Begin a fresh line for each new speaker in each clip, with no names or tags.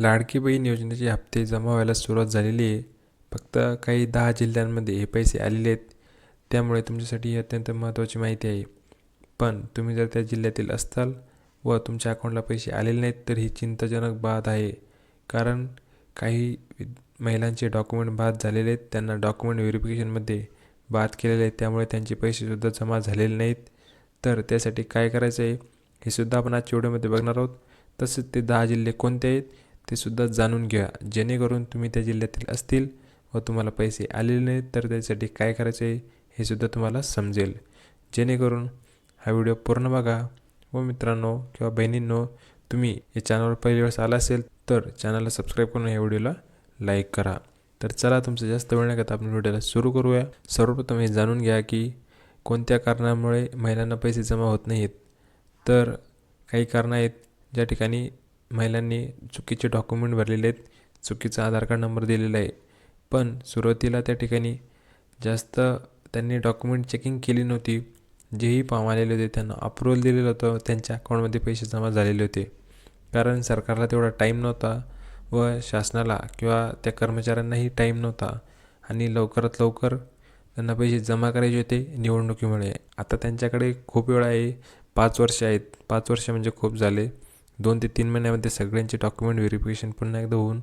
लाडकी बहीण योजनेचे हप्ते जमा व्हायला सुरुवात झालेली आहे. फक्त काही दहा जिल्ह्यांमध्ये हे पैसे आलेले आहेत. त्यामुळे तुमच्यासाठी ही अत्यंत महत्त्वाची माहिती आहे. पण तुम्ही जर त्या जिल्ह्यातील असताल व तुमच्या अकाउंटला पैसे आलेले नाहीत तर ही चिंताजनक बाब आहे. कारण काही महिलांचे डॉक्युमेंट बाद झालेले आहेत. त्यांना डॉक्युमेंट व्हेरिफिकेशनमध्ये बाद केलेले आहेत. त्यामुळे त्यांचे पैसेसुद्धा जमा झालेले नाहीत. तर त्यासाठी काय करायचं आहे? हे सुद्धा आपण आजच्या व्हिडिओमध्ये बघणार आहोत. तसेच ते दहा जिल्हे कोणते आहेत? ते सुद्धा जाणून घ्या. जेणेकरून तुम्ही त्या जिल्ह्यातील असतील व तुम्हाला पैसे आलेले नाहीत तर त्यासाठी काय करायचे आहे हे सुद्धा तुम्हाला समजेल. जेणेकरून हा व्हिडिओ पूर्ण बघा. व मित्रांनो किंवा बहिणींनो तुम्ही या चॅनलवर पहिली वेळेस आला असेल तर चॅनलला सबस्क्राईब करून या व्हिडिओला लाईक करा. तर चला तुमचं जास्त वेळ नाही करता आपण व्हिडिओला सुरू करूया. सर्वप्रथम हे जाणून घ्या की कोणत्या कारणामुळे महिलांना पैसे जमा होत नाहीत. तर काही कारणं आहेत ज्या ठिकाणी महिलांनी चुकीचे डॉक्युमेंट भरलेले आहेत चुकीचा आधार कार्ड नंबर दिलेला आहे. पण सुरुवातीला त्या ठिकाणी जास्त त्यांनी डॉक्युमेंट चेकिंग केली नव्हती. जेही फॉर्म आलेले होते त्यांना अप्रुव्हल दिलेलं होतं त्यांच्या अकाउंटमध्ये पैसे जमा झालेले होते. कारण सरकारला तेवढा टाईम नव्हता व शासनाला किंवा त्या कर्मचाऱ्यांनाही टाईम नव्हता. आणि लवकरात लवकर त्यांना पैसे जमा करायचे होते निवडणुकीमुळे. आता त्यांच्याकडे खूप वेळ आहे पाच वर्ष आहेत. पाच वर्ष म्हणजे खूप झाले. दोन ते तीन महिन्यामध्ये सगळ्यांचे डॉक्युमेंट व्हेरिफिकेशन पुन्हा एकदा होऊन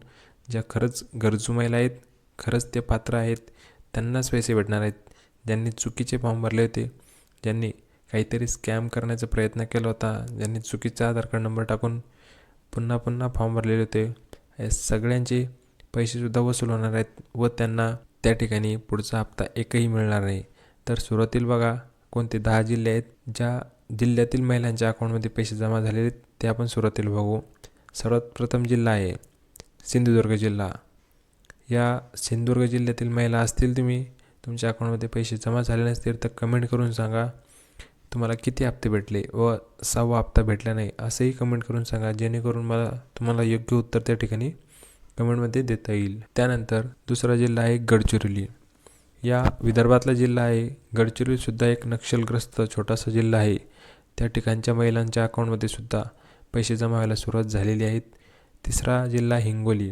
ज्या खरंच गरजू महिला आहेत खरंच ते पात्र आहेत त्यांनाच पैसे भेटणार आहेत. ज्यांनी चुकीचे फॉर्म भरले होते ज्यांनी काहीतरी स्कॅम करण्याचा प्रयत्न केला होता ज्यांनी चुकीचा आधार कार्ड नंबर टाकून पुन्हा पुन्हा फॉर्म भरलेले होते या सगळ्यांचे पैसेसुद्धा वसूल होणार आहेत व त्यांना त्या ठिकाणी पुढचा हप्ता एकही मिळणार नाही. तर सुरुवातील बघा कोणते दहा जिल्हे आहेत ज्या जिल्ह्यातील महिलांच्या अकाउंटमध्ये पैसे जमा झालेले ते आपण सुरुवातीला बघू. सर्वात प्रथम जिल्हा आहे सिंधुदुर्ग जिल्हा. या सिंधुदुर्ग जिल्ह्यातील महिला असतील तुम्ही तुमच्या अकाउंटमध्ये पैसे जमा झाले नसतील तर कमेंट करून सांगा. तुम्हाला किती हप्ते भेटले व सहावा हप्ता भेटला नाही असंही कमेंट करून सांगा. जेणेकरून मला तुम्हाला योग्य उत्तर त्या ठिकाणी कमेंटमध्ये देता येईल. त्यानंतर दुसरा जिल्हा आहे गडचिरोली. या विदर्भातला जिल्हा आहे. गडचिरोलीसुद्धा एक नक्षलग्रस्त छोटासा जिल्हा आहे. त्या ठिकाणच्या महिलांच्या अकाउंटमध्ये सुद्धा पैसे जमा व्हायला सुरुवात झालेली आहेत तिसरा जिल्हा हिंगोली.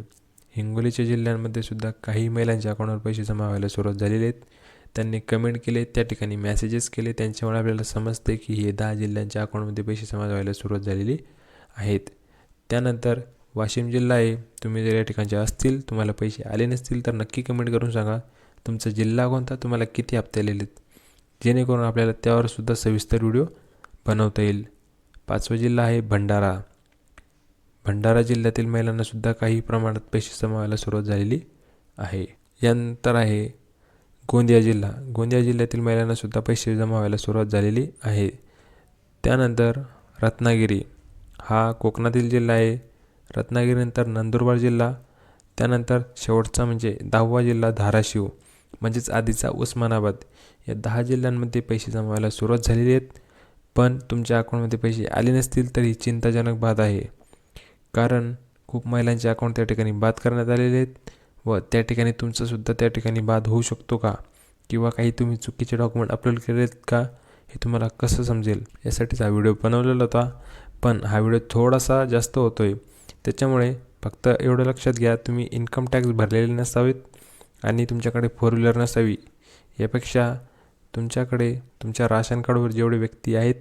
हिंगोलीच्या जिल्ह्यांमध्ये सुद्धा काही महिलांच्या अकाउंटवर पैसे जमा व्हायला सुरुवात झालेली आहेत. त्यांनी कमेंट केले त्या ठिकाणी मेसेजेस केले. त्यांच्यामुळे आपल्याला समजते की हे दहा जिल्ह्यांच्या अकाउंटमध्ये पैसे जमा व्हायला सुरुवात झालेली आहेत. त्यानंतर वाशिम जिल्हा आहे. तुम्ही जर या ठिकाणचे असतील तुम्हाला पैसे आले नसतील तर नक्की कमेंट करून सांगा. तुमचा जिल्हा कोणता तुम्हाला किती हप्ते आलेले जेणेकरून आपल्याला त्यावर सुद्धा सविस्तर व्हिडिओ बनवता येईल. पाचवा जिल्हा आहे भंडारा. भंडारा जिल्ह्यातील महिलांनासुद्धा काही प्रमाणात पैसे जमा व्हायला सुरुवात झालेली आहे. यानंतर आहे गोंदिया जिल्हा. गोंदिया जिल्ह्यातील महिलांनासुद्धा पैसे जमा व्हायला सुरुवात झालेली आहे. त्यानंतर रत्नागिरी. हा कोकणातील जिल्हा आहे. रत्नागिरीनंतर नंदुरबार जिल्हा. त्यानंतर शेवटचा म्हणजे दहावा जिल्हा धाराशिव. म्हणजेच आधीचा उस्मानाबाद या दहा जिल्ह्यांमध्ये पैसे जमा व्हायला सुरुवात झालेली आहेत. पण तुमच्या अकाउंटमध्ये पैसे आले नसतील तर ही चिंताजनक बाब आहे. कारण खूप महिलांचे अकाउंट त्या ठिकाणी बाद करण्यात आलेले आहेत व त्या ठिकाणी तुमचंसुद्धा त्या ठिकाणी बाद होऊ शकतो का? किंवा काही तुम्ही चुकीचे डॉक्युमेंट अपलोड केले आहेत का? हे तुम्हाला कसं समजेल? यासाठीच हा व्हिडिओ बनवलेला होता. पण हा व्हिडिओ थोडासा जास्त होतो आहे त्याच्यामुळे फक्त एवढं लक्षात घ्या तुम्ही इन्कम टॅक्स भरलेले नसावेत. आणि तुमच्याकडे फोर व्हीलर नसावी यापेक्षा तुमच्याकडे तुमच्या राशन कार्डवर जेवढे व्यक्ती आहेत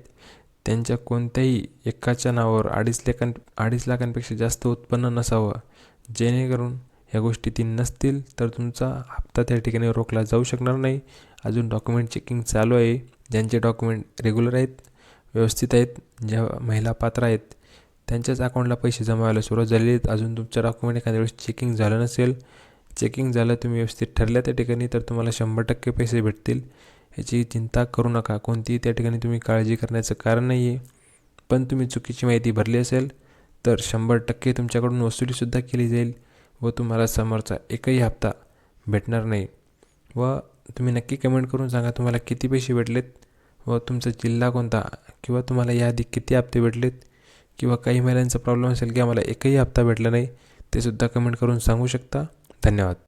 त्यांच्या कोणत्याही एकाच्या नावावर अडीच लेखां अडीच लाखांपेक्षा जास्त उत्पन्न नसावं. जेणेकरून ह्या गोष्टी तीन नसतील तर तुमचा हप्ता त्या ठिकाणी रोखला जाऊ शकणार नाही. अजून डॉक्युमेंट चेकिंग चालू आहे. ज्यांचे डॉक्युमेंट रेग्युलर आहेत व्यवस्थित आहेत ज्या महिला पात्र आहेत त्यांच्याच अकाउंटला पैसे जमा व्हायला सुरुवात झालेली आहेत. अजून तुमचं डॉक्युमेंट एखाद्या वेळेस चेकिंग झालं नसेल चेकिंग झालं तुम्ही व्यवस्थित ठरल्या त्या ठिकाणी तर तुम्हाला शंभर टक्के पैसे भेटतील. याची चिंता करू नका. कोणतीही त्या ठिकाणी तुम्ही काळजी करण्याचं कारण नाही आहे पण तुम्ही चुकीची माहिती भरली असेल तर शंभर टक्के तुमच्याकडून वसुलीसुद्धा केली जाईल व तुम्हाला समोरचा एकही हप्ता भेटणार नाही. व तुम्ही नक्की कमेंट करून सांगा तुम्हाला किती पैसे भेटलेत? व तुमचा जिल्हा कोणता? किंवा तुम्हाला याआधी किती हप्ते भेटलेत? किंवा काही महिलांचा प्रॉब्लेम असेल की आम्हाला एकही हप्ता भेटला नाही ते सुद्धा कमेंट करून सांगू शकता. ధన్యవాద్